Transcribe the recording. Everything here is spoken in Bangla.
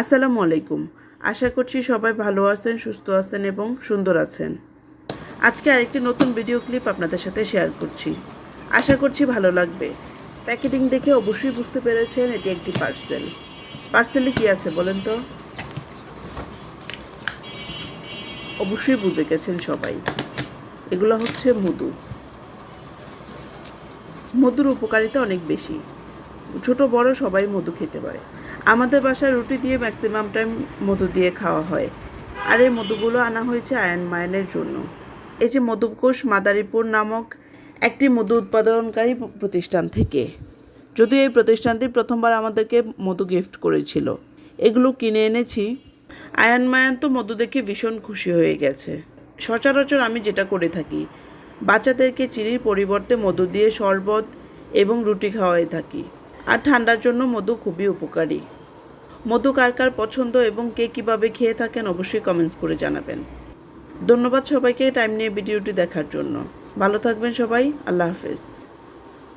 আসসালামু আলাইকুম। আশা করছি সবাই ভালো আছেন, সুস্থ আছেন এবং সুন্দর আছেন। আজকে আরেকটি নতুন ভিডিও ক্লিপ আপনাদের সাথে শেয়ার করছি। আশা করছি ভালো লাগবে। প্যাকেটিং দেখে অবশ্যই বুঝতে পেরেছেন এটি একটি পার্সেল। পার্সেলে কি আছে বলেন তো? অবশ্যই বুঝে গেছেন সবাই। এগুলো হচ্ছে মধু। মধুর উপকারিতা অনেক বেশি। ছোট বড় সবাই মধু খেতে পারে। আমাদের বাসায় রুটি দিয়ে ম্যাক্সিমাম টাইম মধু দিয়ে খাওয়া হয়। আর এই মধুগুলো আনা হয়েছে আয়ন মায়নের জন্য। এই যে মধুকোষ মাদারীপুর নামক একটি মধু উৎপাদনকারী প্রতিষ্ঠান থেকে। যদিও এই প্রতিষ্ঠানটি প্রথমবার আমাদেরকে মধু গিফট করেছিল। এগুলো কিনে এনেছি। আয়ান মায়ান তো মধু দেখে ভীষণ খুশি হয়ে গেছে। সচরাচর আমি যেটা করে থাকি, বাচ্চাদেরকে চিনির পরিবর্তে মধু দিয়ে শরবত এবং রুটি খাওয়াই থাকি। আর ঠান্ডার জন্য মধু খুবই উপকারী। মধু কার কার পছন্দ এবং কে কীভাবে খেয়ে থাকেন অবশ্যই কমেন্টস করে জানাবেন। ধন্যবাদ সবাইকে টাইম নিয়ে ভিডিওটি দেখার জন্য। ভালো থাকবেন সবাই, আল্লাহ হাফেজ।